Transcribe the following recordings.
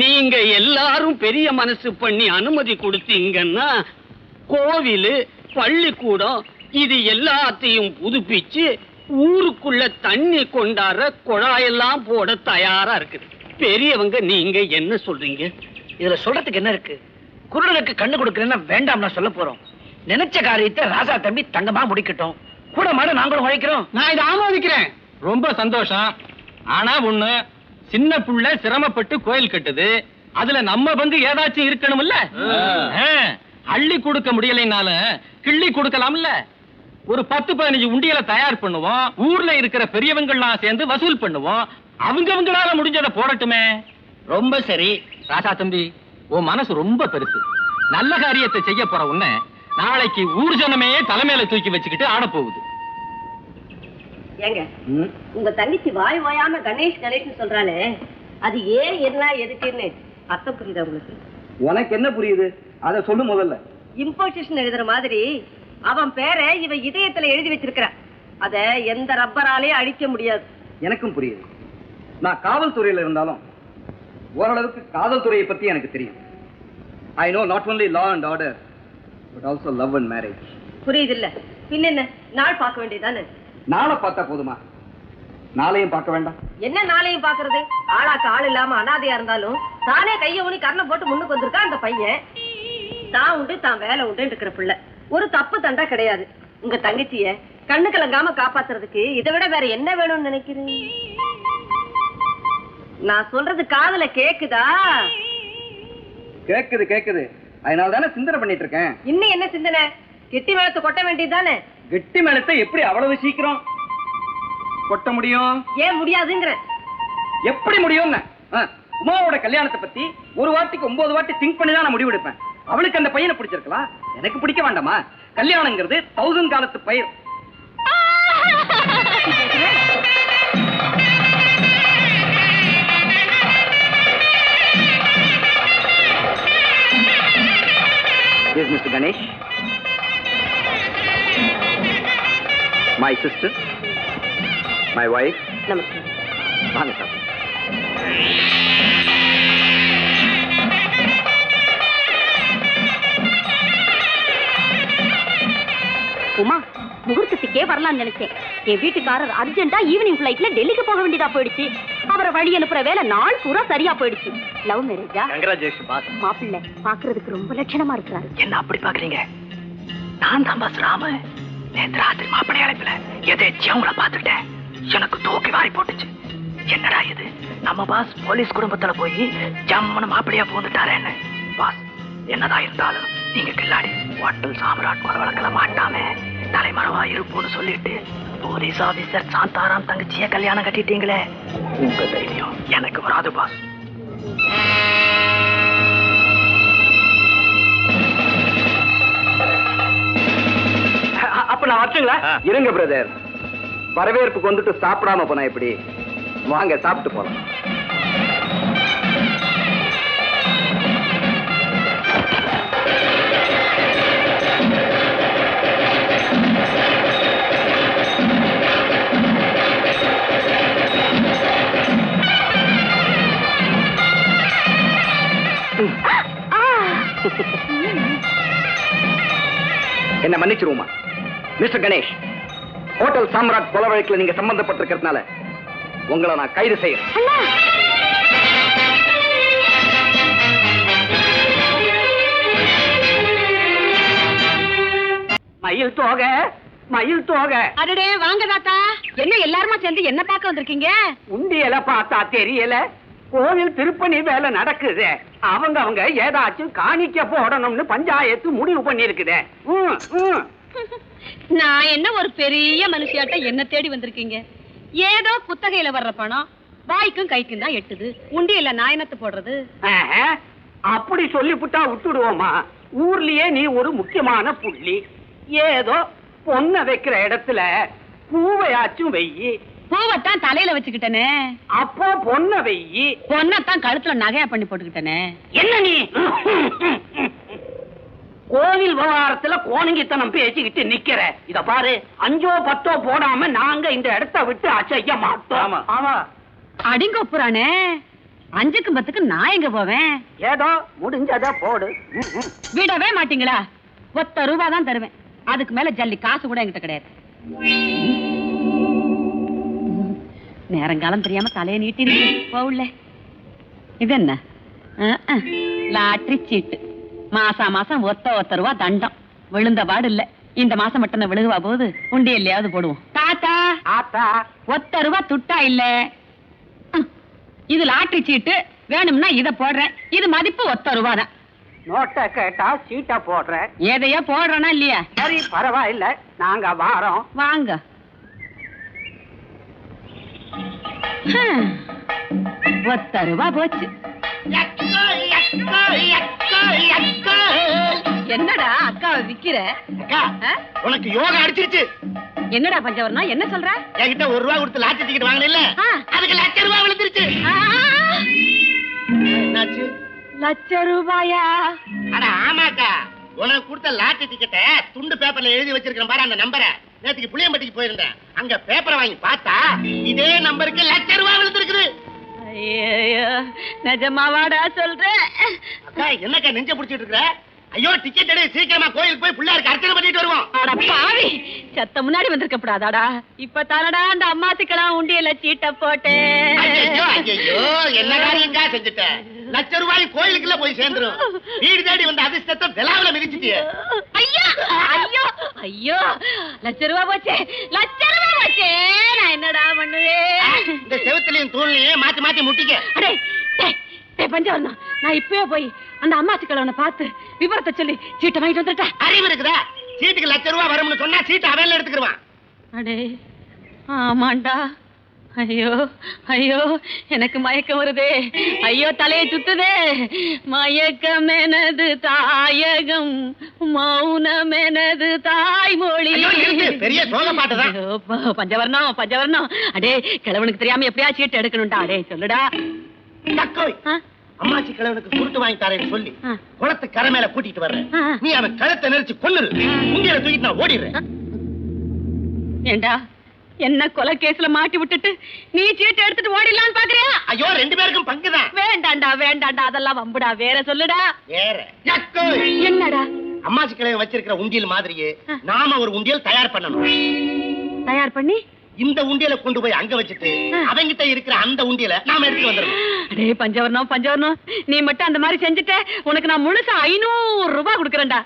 நீங்க எல்லாரும் பெரிய மனசு பண்ணி அனுமதி கொடுத்தீங்கன்னா கோவிலு பள்ளிக்கூடம் இது எல்லாத்தையும் புதுப்பிச்சு ஊருக்குள்ள தண்ணி கொண்டாடுற குழாயெல்லாம் போட தயாரா இருக்குது. பெரியவங்க நீங்க என்ன சொல்றீங்க? இதுல சொல்றதுக்கு என்ன இருக்கு? குருடனுக்கு கண்ணு கொடுக்கறேன்னா வேண்டாம் நான் சொல்ல போறோம். நினைச்ச காரியத்தை ராசா தம்பி தங்கமா முடிக்கட்டும். கூட மாட நாங்களும் உழைக்கிறோம். நான் இதை ஆமோதிக்கிறேன். ரொம்ப சந்தோஷம். ஆனா ஒண்ணு சின்ன புள்ள சிரமப்பட்டு கோயில் கட்டுது. அதுல நம்ம பங்கு ஏதாச்சும் இருக்கணும்ல? அள்ளி கொடுக்க முடியலைனாலும் கிள்ளி கொடுக்கலாம்ல. ஒரு பத்து பதினஞ்சு உண்டியலை தயார் பண்ணுவோம். ஊர்ல இருக்கிற பெரியவங்கள்லாம் சேர்ந்து வசூல் பண்ணுவோம். அவங்கவங்களால முடிஞ்சதை போடட்டுமே. ரொம்ப சரி. ராசா தம்பி உன் மனசு ரொம்ப பெருசு நல்ல காரியத்தை செய்ய போற உன்னை நாளைக்கு ஊர் ஜனமே தலைமையில தூக்கி வச்சுக்கிட்டு ஆட போகுது. ஏங்க உங்க தங்கச்சி வாய் வாயாம கணேஷ் கணேஷ்னு சொல்றாளே அது ஏன் என்ன எதுக்குன்னு அர்த்தம் புரியுதா உங்களுக்கு? உனக்கு என்ன புரியுது? அதை சொல்லு முதல்ல. இம்போசிஷன் எழுதுற மாதிரி அவன் பேரை இவ இதயத்துல எழுதி வச்சிருக்கிறான் அத எந்த ரப்பராலையும் அழிக்க முடியாது. எனக்கும் புரியுது. நான் காவல்துறையில இருந்தாலும் ஓரளவுக்கு காவல்துறையை பத்தி எனக்கு தெரியும். I know not only law and order but also love and marriage புரியுது இல்ல? பின்ன என்ன நாள் பார்க்க வேண்டியதானே நாளை பார்த்தா போதுமா? நாளையும் பார்க்க வேண்டாம். என்ன நாளையும் பாக்குறது ஆளாக்கு ஆள் இல்லாம அனாதையா இருந்தாலும் தானே கைய ஊனி கண்ணை போட்டு முன்னுக்கு வந்திருக்கா அந்த பையன்? தான் உண்டு தான் வேலை உண்டு இருக்கிற பிள்ளை. ஒரு தப்பு தண்டா கிடையாது. உங்க தங்கச்சிய கண்ணு கலங்காம காப்பாத்துறதுக்கு இதை விட வேற என்ன வேணும்னு நினைக்கிறீங்க? நான் சொல்றது காதுல கேக்குதா? கேக்குது கேக்குது. அதனால தானே சிந்தனை பண்ணிட்டு இருக்கேன். இன்னும் என்ன சிந்தனை? கெட்டி மேளத்தை கொட்ட வேண்டியதுதானே கெட்டி மேளத்தை எப்படி அவ்வளவு சீக்கிரம் கொட்ட முடியும்? ஏன் முடியாதுங்கிற. எப்படி முடியும்னு? உமாவோட கல்யாணத்தை பத்தி ஒரு வாட்டிக்கு ஒன்பது வாட்டி திங்க் பண்ணி தான் நான் முடிவெடுப்பேன் அவளுக்கு அந்த பையனை பிடிச்சிருக்கலாம் எனக்கு பிடிக்க வேண்டாமா? கல்யாணங்கிறது தௌசண்ட் காலத்து பயிர். Mr. Ganesh. My sister. My wife. நமக்கு வாங்க சார். உமா முகூர்த்தத்துக்கே வரலாம்னு நினைச்சேன். என் வீட்டுக்காரர் அர்ஜென்ட்டா ஈவினிங் ஃபிளைட்ல டெல்லிக்கு போக வேண்டியதா போயிடுச்சு. அவரை வழி அனுப்புற வேலை நாள் பூரா சரியா போயிடுச்சு. லவ் மேரேஜா பாஸ் மாப்பிள்ளை பாக்குறதுக்கு ரொம்ப லட்சணமா இருக்கிறாரு. என்ன அப்படி பாக்குறீங்க? நான் தான் பஸ் ராம நேத்து ராத்திரி மாப்பிள்ளை அழைப்புல எதேச்சியா உங்களை பார்த்துட்டேன் எனக்கு தூக்கி வாரி போட்டுச்சு. என்னடா இது? நம்ம பாஸ் போலீஸ் குடும்பத்துல போய் ஜம்முன்னு மாப்பிள்ளையா பூந்துட்டாரேன்னு பாஸ் என்னதான் இருந்தாலும் நீங்க கில்லாடி ஹோட்டல் சாம்ராட் கொலை வழக்கல மாட்டாம. தலைமறைவா இருப்போம்னு சொல்லிட்டு போலீஸ் ஆபீசர் சாந்தாராம் தங்கச்சிய கல்யாணம் கட்டிட்டீங்களே. உங்க தைரியம் எனக்கு வராது பாஸ் நான் வரட்டுங்களா இருங்க பிரதர் வரவேற்புக்கு வந்துட்டு சாப்பிடாம போனா எப்படி? வாங்க சாப்பிட்டு போலாம். என்ன மன்னிச்சிருவோமா? மிஸ்டர் கணேஷ் ஹோட்டல் சாம்ராட் கொலை வழக்கில் நீங்க சம்பந்தப்பட்டிருக்கிறதுனால உங்களை நான் கைது செய்யறேன். மயில் தோகை மயில் தோகை. அடடே வாங்க தாத்தா. என்ன எல்லாருமா சேர்ந்து என்ன பார்க்க வந்திருக்கீங்க? உண்டியல பார்த்தா தெரியல. கோவில் திருப்பணி வேலை நடக்குது. அவங்க அவங்க ஏதாச்சும் காணிக்க போடணும்னு பஞ்சாயத்து முடிவு பண்ணிருக்குதே. நான் என்ன ஒரு பெரிய மனுஷியாட்ட என்ன தேடி வந்திருக்கீங்க? ஏதோ குத்தகையில வர்ற பணம் வாய்க்கும் கைக்கும் தான் எட்டுது. உண்டியல்ல நாயனத்து போடுறது? அப்படி சொல்லிப்புட்டா விட்டுடுவோமா? ஊர்லயே நீ ஒரு முக்கியமான புள்ளி. ஏதோ பொண்ண வைக்கிற இடத்துல பூவையாச்சும் வெய்யி. பூவைத்தான் தலையில வச்சுக்கிட்டனே. அப்போ பொண்ண வெய்யி. பொண்ணத்தான் கழுத்துல நகையா பண்ணி போட்டுக்கிட்டனே. என்ன நீ? கோவில் விவகாரத்துல கோணங்கித்தனம் பேசிக்கிட்டு நிக்கிற. இத பாரு அஞ்சோ பத்தோ போடாம நாங்க இந்த இடத்த விட்டு அசைய மாட்டோம். ஆமா. அடிங்கொப்புறானே அஞ்சுக்கு பத்துக்கு நான் எங்க போவேன்? ஏதோ முடிஞ்சத போடு. விடவே மாட்டீங்களா? ஒத்த ரூபா தான் தருவேன். அதுக்கு மேல ஜல்லி காசு கூட என்கிட்ட கிடையாது. நேரங்காலம் தெரியாம தலையை நீட்டி போகல இது என்ன. லாட்டரி சீட்டு. மாசா மாசம் ஒத்த ஒத்த ரூபா தண்டம். விழுந்த பாடு இல்ல இந்த மாசம் மட்டும் விழுகுவா போது உண்டி இல்லையாவது போடுவோம். தாத்தா! ஆத்தா! ஒத்த ரூபா துட்டா இல்ல. இது லாட்டரி சீட்டு வேணும்னா இத போடுறேன். இது மதிப்பு ஒத்த ரூபா தான். நோட்டை கேட்டா சீட்டை போடுறேன். எதையோ போடுறேனா இல்லையா? சரி பரவாயில்ல. நாங்க வாரோம். வாங்க. ஒத்த ரூபா போச்சு. என்னடா அக்காவை விக்கிற? அக்கா? உனக்கு யோகா அடிச்சிருச்சு. என்னடா பஞ்சவர்ணா? என்ன சொல்ற? என்கிட்ட ஒரு ரூபா கொடுத்து லாட்டரி டிக்கெட் வாங்கினேன்ல ஆ. அதுக்கு லட்ச ரூபா விழுந்துருச்சு. என்னாச்சு? லட்ச ரூபாயா? அட ஆமாக்கா. உனக்கு கொடுத்த லாட்டரி டிக்கெட்டை துண்டு பேப்பர்ல எழுதி வச்சிருக்கேன் பாரு அந்த நம்பரை நேத்துக்கு புளியம்பட்டிக்கு போயிருந்தேன். அங்க பேப்பரை வாங்கி பார்த்தா இதே நம்பருக்கு லட்ச ரூபா விழுந்திருக்குது. ஐயோ நிஜமாவாடா சொல்ற? அக்கா என்னக்கா நெஞ்ச புடிச்சிட்டு இருக்கிற? ஐயோ டிக்கெட் எடு சீக்கிரமா கோயிலுக்கு போய் பிள்ளையாருக்கு அர்ச்சனை பண்ணிட்டு வருவோம். பாவி சத்த முன்னாடி வந்திருக்க கூடாதாடா இப்ப தானடா அந்த அம்மாத்துக்கெல்லாம் உண்டியல சீட்ட போட்டேன் ஐயோ ஐயோ என்ன காரியங்கா செஞ்சுட்ட? லட்ச ரூபாய் கோயிலுக்குள்ள போய் சேர்ந்துரும். வீடு தேடி வந்த அதிர்ஷ்டத்தை விழாவில மிதிச்சிட்டியே. ஐயோ ஐயோ ஐயோ லட்ச ரூபா போச்சே லட்ச ரூபா போச்சே நான் என்னடா பண்ணுவேன்? இந்த செவுத்துலயும் தூள்லையும் மாத்தி மாத்தி முட்டிக்க. அடே பஞ்சவர்ணம் நான் இப்பவே போய் அந்த அம்மாச்சி கிழவனை பார்த்து விவரத்தை சொல்லி சீட்டை வாங்கிட்டு வந்துட்டா அறிவு இருக்குதா? சீட்டுக்கு லட்ச ரூபாய் வரும்னு சொன்னா சீட்டு அவன்ல எடுத்துக்கிருவான். அடே ஆமாண்டா. ஐயோ ஐயோ எனக்கு மயக்கம் வருதே. ஐயோ தலையை சுத்துதே. மயக்கம் எனது தாயகம் மௌனம் எனது தாய்மொழி. பெரிய சோக பாட்டுதான். பஞ்சவர்ணம் பஞ்சவர்ணம். அடே கிழவனுக்கு தெரியாம எப்படியா சீட்டு எடுக்கணும்டா. அடே சொல்லுடா. தக்கோய் அம்மாச்சி கிழவனுக்கு குருட்டு வாங்கி தரேன்னு சொல்லி. குளத்து கரை மேல கூட்டிட்டு வர்றேன். நீ அவன் கழுத்தை நெரிச்சு கொன்னுரு. உண்டியல தூக்கிட்டு நான் ஓடிடுறேன். ஏண்டா? என்ன கொலை கேஸ்ல மாட்டி விட்டுட்டு நீ சீட்டு எடுத்துட்டு ஓடிடலான்னு பாக்குறியா? ஐயோ ரெண்டு பேருக்கும் பங்குதான். வேண்டாண்டா வேண்டாண்டா அதெல்லாம் வம்புடா வேற சொல்லுடா. வேற. என்னடா? அம்மாச்சி கிழவன் வச்சிருக்கிற உண்டியல் மாதிரியே நாம ஒரு உண்டியல் தயார் பண்ணணும். தயார் பண்ணி? இந்த உண்டியலை கொண்டு போய் அங்க வச்சுட்டு. அவங்கிட்ட இருக்கிற அந்த உண்டியலை நாம எடுத்து வந்துடணும். அடே பஞ்சவர்ணம் பஞ்சவர்ணம் நீ மட்டும் அந்த மாதிரி செஞ்சுட்ட உனக்கு நான் முழுசா ஐநூறு ரூபாய் கொடுக்கறேன்டா.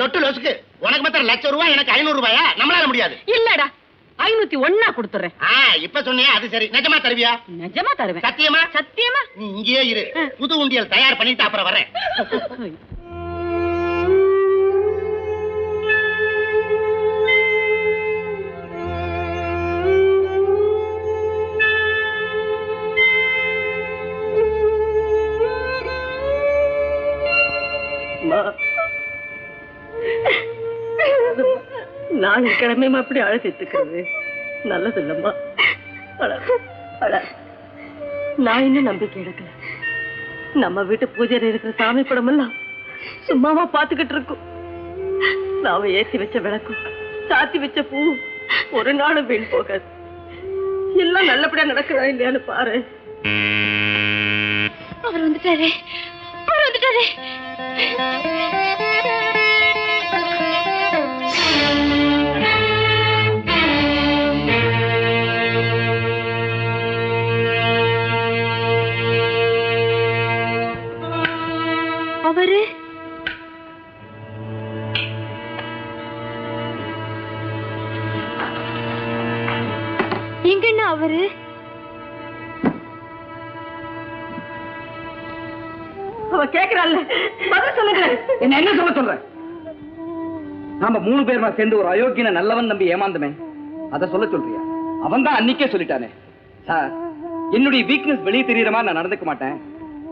லொட்டு லொசுக்கு. உனக்கு மாத்திரம் லட்சம் ரூபாய் எனக்கு ஐநூறு ரூபாயா? நம்மளால முடியாது. இல்லடா. ஐநூத்தி ஒன்னா கொடுத்துறேன். இப்ப சொன்னியே? அது சரி. நிஜமா தருவியா? நிஜமா தருவேன். சத்தியமா? சத்தியமா? நீ இங்கேயே இரு. புது உண்டியல் தயார் பண்ணிட்டு அப்புறம் வரேன் நாளை கிழமையும் அப்படி அழைச்சிட்டுக்கிறது நல்லது இல்லம்மா அழ, அழ. நான் இன்னும் நம்பிக்கை எடுக்கல? நம்ம வீட்டு பூஜையில இருக்கிற சாமி படம் எல்லாம் சும்மாவா பாத்துக்கிட்டு இருக்கும். நாம ஏத்தி வச்ச விளக்கும் சாத்தி வச்ச பூ ஒரு நாளும் வீண் போகாது. எல்லாம் நல்லபடியா நடக்குதா இல்லையான்னு பாரு. அவர் வந்துட்டாரே. அவர் வந்துட்டாரே. எங்கண்ணா அவரு? அவ கேக்குறாள்ல. பதில் சொல்லுங்க. என்ன என்ன சொல்ல சொல்ற? நாம மூணு பேருமா சேர்ந்து ஒரு அயோக்கியனை நல்லவன் நம்பி ஏமாந்தமே. அத சொல்ல சொல்றியா? அவன் தான் அன்னைக்கே சொல்லிட்டானே. சார் என்னுடைய வீக்னஸ் வெளியே தெரியற மாதிரி நான் நடந்துக்க மாட்டேன்.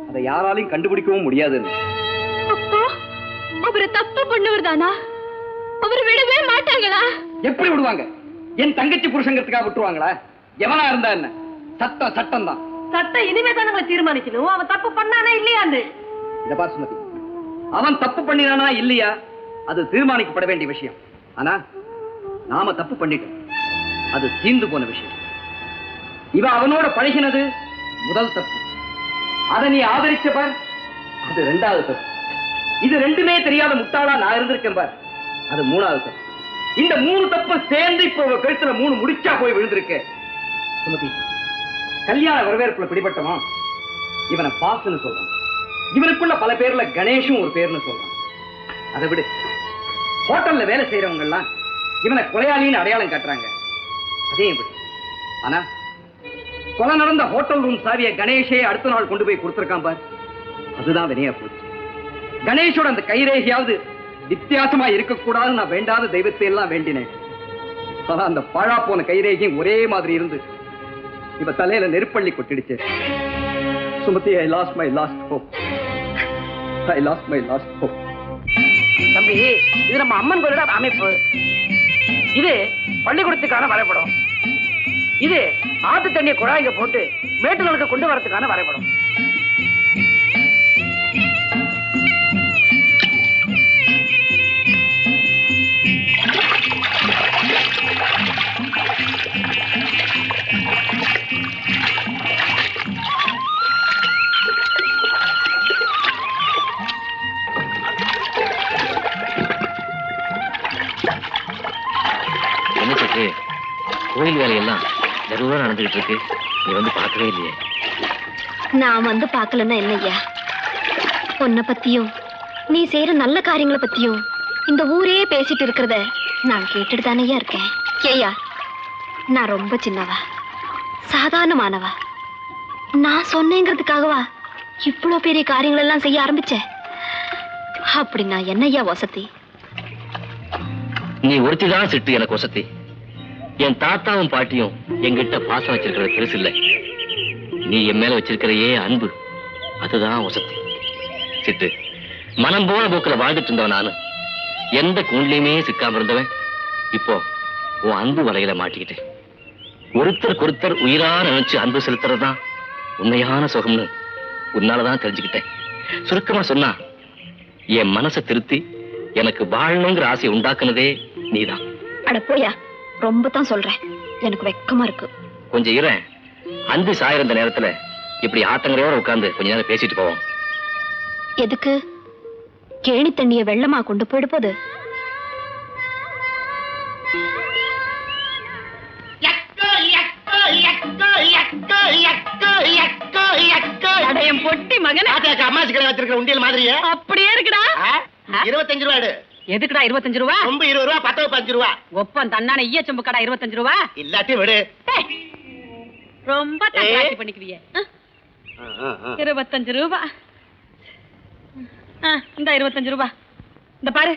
அதை யாராலையும் கண்டுபிடிக்கவும் அவரு தப்பு பண்ணவர் தானா அவர் விடவே மாட்டாங்களா? எப்படி விடுவாங்க? என் தங்கச்சி புருஷங்கிறதுக்காக விட்டுருவாங்களா? எவனா இருந்தா என்ன? சட்டம் சட்டம் தான் சட்டம் இனிமே தானே தீர்மானிக்கணும். அவன் தப்பு பண்ணானா இல்லையான்னு இத பார் சுமதி. அவன் தப்பு பண்ணினானா இல்லையா? அது தீர்மானிக்கப்பட வேண்டிய விஷயம். ஆனா நாம தப்பு பண்ணிட்டோம். அது தீர்ந்து போன விஷயம். இவ அவனோட பழகினது முதல் தப்பு. அதை நீ ஆதரிச்ச பார். அது ரெண்டாவது தப்பு. இது ரெண்டுமே தெரியாத முட்டாளா நான் இருந்திருக்கேன் பார். அது மூணாவது தப்பு. இந்த மூணு தப்பு சேர்ந்து இப்போ உங்க கழுத்துல மூணு முடிச்சா போய் விழுந்திருக்கு. சுமதி கல்யாண வரவேற்புல பிடிபட்டவன் இவனை பாசுன்னு சொல்றான். இவனுக்குள்ள பல பேர்ல கணேஷும் ஒரு பேர்னு சொல்றான். அதை விடு. ஹோட்டல்ல வேலை செய்யறவங்க எல்லாம் இவனை கொலையாளின்னு அடையாளம் காட்டுறாங்க. அதையும் விடு. ஆனா கொலை நடந்த ஹோட்டல் ரூம் சாவிய கணேஷே அடுத்த நாள் கொண்டு போய் கொடுத்துருக்கான் பார். அதுதான் வினையா போச்சு. கணேஷோட அந்த கைரேகையாவது வித்தியாசமா இருக்கக்கூடாதுன்னு நான் வேண்டாத தெய்வத்தை எல்லாம் வேண்டினேன். ஆனா அந்த பழா போன கைரேகையும் ஒரே மாதிரி இருந்து இவ தலையில நெருப்பள்ளி கொட்டிடுச்சு. Sumathi I lost my last hope I lost my last hope தம்பி இது நம்ம அம்மன் கோயிலோட அமைப்பு. இது பள்ளிக்கூடத்துக்கான வரைபடம். இது ஆத்து தண்ணியை குழாய்ங்க போட்டு மேட்டுகளுக்கு கொண்டு வரதுக்கான வரைபடம். என்ன சக்கு கோயில் வேலையெல்லாம் ஜருவா நடந்துகிட்டு இருக்கு. நீ வந்து பார்க்கவே இல்லையே. நான் வந்து பார்க்கலன்னா என்னய்யா உன்னை பத்தியும் நீ செய்யற நல்ல காரியங்களை பத்தியும் இந்த ஊரே பேசிட்டு இருக்கிறத நான் கேட்டுட்டு தானேயா இருக்கேன். ஏயா நான் ரொம்ப சின்னவா. சாதாரணமானவா. நான் சொன்னேங்கிறதுக்காகவா இவ்வளோ பெரிய காரியங்கள் எல்லாம் செய்ய ஆரம்பிச்சேன்? அப்படி நான் என்னய்யா வசதி? நீ ஒருத்திதான் சிட்டு எனக்கு வசதி என் தாத்தாவும் பாட்டியும் என்கிட்ட பாசம் வச்சிருக்கிறது பெருசு இல்லை. நீ என் மேல வச்சிருக்கிறையே அன்பு அதுதான் வசதி சிட்டு மனம் போன போக்கில் வாழ்ந்துட்டு இருந்தவன் நானு. எந்த கூண்லயுமே சிக்காம இருந்தவன். இப்போ உன் அன்பு வலையில மாட்டிக்கிட்டேன். ஒருத்தருக்கு ஒருத்தர் உயிரா நினைச்சு அன்பு செலுத்துறதுதான் உண்மையான சுகம்னு உன்னாலதான் தெரிஞ்சுக்கிட்டேன். சுருக்கமா சொன்னா என் மனசை திருத்தி எனக்கு வாழணுங்கிற ஆசையை உண்டாக்குனதே நீதான். அட போயா ரொம்ப தான் சொல்றேன். எனக்கு வெக்கமா இருக்கு. கொஞ்சம் இரு. அன்பு சாயிர இந்த நேரத்துல இப்படி ஆத்தங்கரையோட உட்கார்ந்து கொஞ்ச நேரம் பேசிட்டு போவோம். எதுக்கு? கேணி தண்ணிய வெள்ளமா கொண்டு போயிட. அடையம் பொட்டி மகனே. அம்மாச்சி கடை வச்சிருக்கிற உண்டியல் மாதிரியே. அப்படியே இருக்குடா? இருபத்தஞ்சு ரூபா எடு. எதுக்குடா இருபத்தஞ்சு ரூபா? ரொம்ப இருபது ரூபா பத்து பஞ்சு ரூபா. ஒப்பம் தன்னான ஈய சொம்பு கடா இருபத்தஞ்சு ரூபா? இல்லாட்டி விடு. ரொம்ப பண்ணிக்குவிய. இருபத்தஞ்சு ரூபா. இந்த இருபத்தஞ்சு ரூபா. இந்த பாரு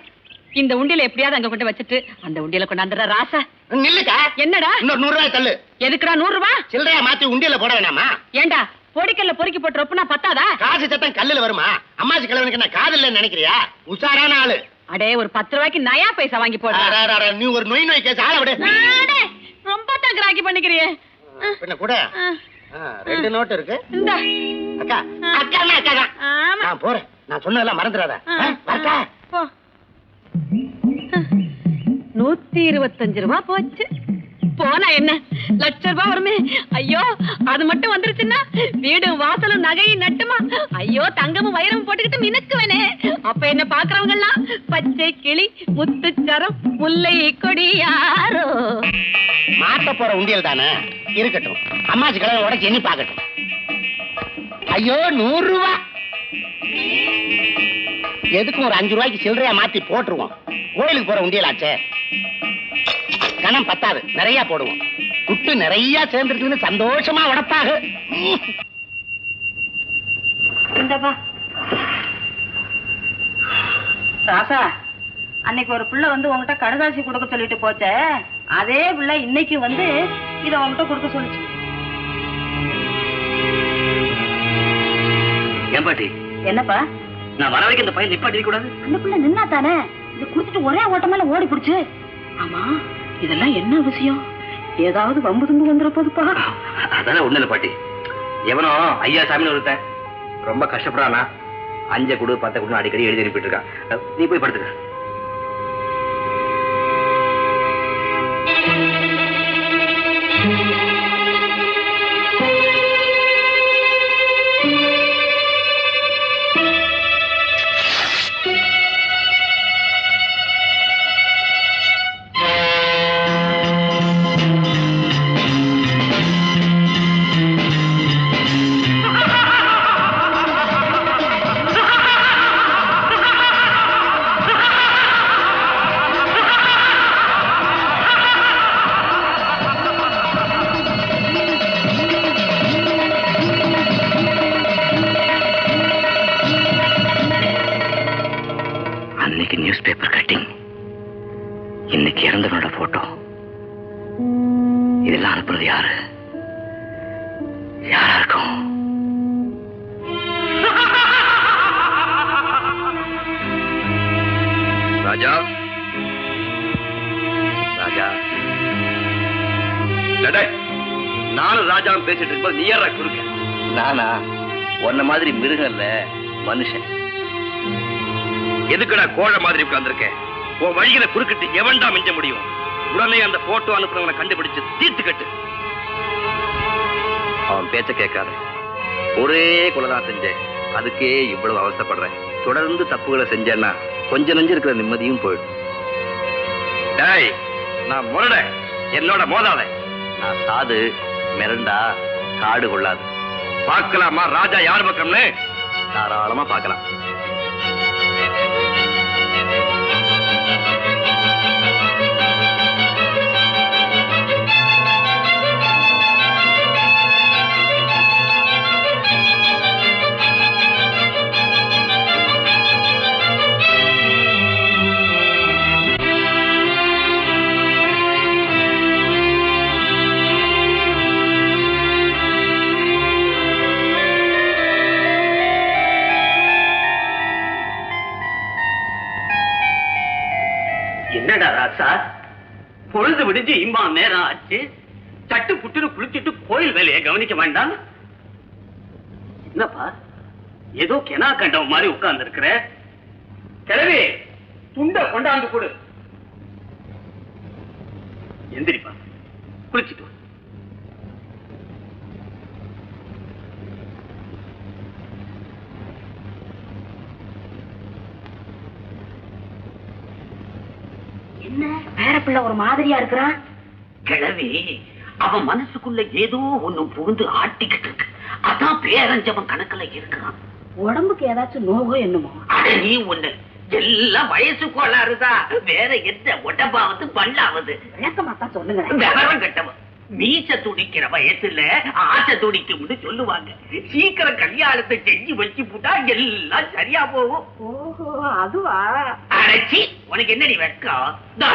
இந்த உண்டியல எப்படியாவது அங்க கொண்டு வச்சுட்டு அந்த உண்டியல கொண்டாந்துடுற ராசா. நில்லுக்கா என்னடா? இன்னொரு நூறு ரூபாய் தள்ளு. எதுக்குடா நூறு ரூபா? சில்லறையா மாத்தி உண்டியல போட வேணாமா? ஏண்டா பொடிக்கல்ல பொறுக்கி போட்டு ரொப்புனா பத்தாதா? காசு சத்தம் கல்லுல வருமா? அம்மாச்சி கிழவனுக்கு என்ன காது இல்லைன்னு நினைக்கிறியா? உஷாரான ஆளு. அடே ஒரு பத்து ரூபாய்க்கு நயா பைசா வாங்கி போடுறா. நீ ஒரு நொய் நொய் கேஸ் ஆள விடு. ரொம்ப தங்கராக்கி பண்ணிக்கிறியே. ஆ, பின்ன கூட. ரெண்டு நோட்டு இருக்கு. இந்தா. அக்கா அக்கா அக்கா ஆமா. நான் போறேன். நான் சொன்னதெல்லாம் மறந்துடாத. வரட்டா? போ. நூத்தி இருபத்தஞ்சு ரூபா போச்சு. போனா என்ன? லட்ச ரூபாய் வருமே. ஐயோ அது மட்டும் வந்துருச்சுன்னா வீடும் வாசலும் நகையும் நட்டுமா? ஐயோ தங்கமும் வைரமும் போட்டுக்கிட்டு மினுக்குவனே. அப்ப என்ன பாக்குறவங்க எல்லாம் பச்சை கிளி முத்துச்சரம் முல்லை கொடி யாரோ? மாட்ட போற உண்டியல் தானே? இருக்கட்டும். அம்மாச்சி கடவுள் உடச்சு எண்ணி பாக்கட்டும் ஐயோ நூறு ரூபா எதுக்கும் ஒரு அஞ்சு ரூபாய்க்கு சில்லறையா மாத்தி போட்டுருவோம். கோயிலுக்கு போற உண்டியலாச்சே. கணம் பத்தாது. நிறைய போடுவோம். குட்டு நிறைய சேர்ந்துருக்குன்னு சந்தோஷமா இந்தப்பா. ராசா அன்னைக்கு ஒரு பிள்ளை வந்து உன்கிட்ட கடுதாசி கொடுக்க சொல்லிட்டு போச்சே. அதே பிள்ளை இன்னைக்கு வந்து இத உன்கிட்ட கொடுக்க சொல்லுச்சு. ஏன் பாட்டி? என்னப்பா? நான் வர வரைக்கும் இந்த பையன் நிப்பாட்டி கூடாது அந்த பிள்ளை நின்னா தானே இது கொடுத்துட்டு ஒரே ஓட்டமால ஓடி பிடிச்சு ஆமா. இதெல்லாம் என்ன விஷயம்? ஏதாவது வம்பு தும்பு வந்துட போதுப்பா. அதானே ஒண்ணு இல்ல பாட்டி. எவனோ ஐயா சாமின்னு ஒருத்தன். ரொம்ப கஷ்டப்படுறானா அஞ்ச குடு பத்த குடு அடிக்கடி எழுதி அனுப்பிட்டு இருக்கான். நீ போய் படுத்துக்க. நானும் ராஜாவும் பேசிட்டு இருக்கும்போது நீ யாரா குறுக்க? நானா? உன்ன மாதிரி மிருகம் இல்ல மனுஷன். எதுக்குடா கோழை மாதிரி உட்கார்ந்திருக்கேன் உன் வழியில குறுக்கிட்டு எவன்டா மிஞ்ச முடியும்? உடனே அந்த போட்டோ அனுப்புனவனை கண்டுபிடிச்சு தீர்த்து கட்டு. அவன் பேச்ச கேட்காத. ஒரே கொலைதான் செஞ்சேன். அதுக்கே இவ்வளவு அவசரப்படுறேன். தொடர்ந்து தப்புகளை செஞ்சேன்னா கொஞ்ச நஞ்சு இருக்கிற நிம்மதியும் போயிடும். டேய் நான் முரட. என்னோட மோதாத. நான் சாது மிரண்டா காடு கொள்ளாது. பார்க்கலாமா? ராஜா யார் பக்கம்னு? தாராளமா பார்க்கலாம். என்னடா ராசா? பொழுது விடிஞ்சு இம்மா நேரம் ஆச்சு. சட்டு புட்டுன்னு குளிச்சுட்டு கோயில் வேலையை கவனிக்க வேண்டாம். என்னப்பா? ஏதோ கெனா கண்டவ மாதிரி உட்கார்ந்து இருக்கிற கிழவி துண்ட கொண்டாந்து கொடு. எந்திரிப்பா. குளிச்சுட்டு என்ன? பேர பிள்ளை ஒரு மாதிரியா இருக்கிறான் கிழவி அவன் மனசுக்குள்ள ஏதோ ஒண்ணு புகுந்து ஆட்டிக்கிட்டு இருக்கு. அதான் பேரஞ்சவன் கணக்குல இருக்கிறான் உடம்புக்கு ஏதாச்சும் நோவோ என்னமோ? அட நீ ஒண்ணு. எல்லாம் வயசு கோளாறுதான் வேற எந்த உடம்பாவது பல்லாவது. சொல்லுங்க விவரம் கட்டவன். மீச துடிக்கிற வயசுல ஆசை துடிக்கும்னு சொல்லுவாங்க. சீக்கிரம் கல்யாணத்தை செஞ்சு வச்சு போட்டா எல்லாம் சரியா போகும். ஓஹோ அதுவா? அடைச்சி உனக்கு என்னடி வெட்கம்? தா,